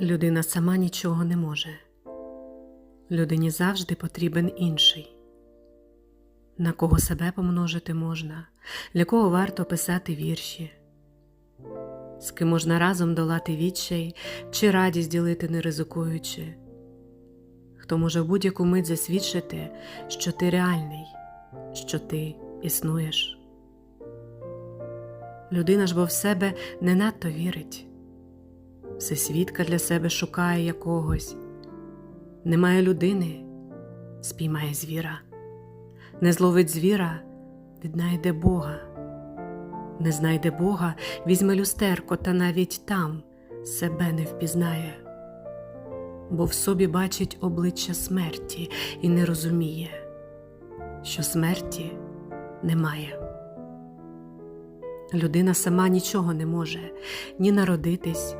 Людина сама нічого не може. Людині завжди потрібен інший. На кого себе помножити можна, для кого варто писати вірші, з ким можна разом долати відчай чи радість ділити не ризикуючи, хто може в будь-яку мить засвідчити, що ти реальний, що ти існуєш. Людина ж бо в себе не надто вірить всесвідка для себе шукає якогось. Немає людини, спіймає звіра, не зловить звіра, віднайде Бога, не знайде Бога, візьме люстерко, та навіть там себе не впізнає, бо в собі бачить обличчя смерті і не розуміє, що смерті немає. Людина сама нічого не може ні народитись,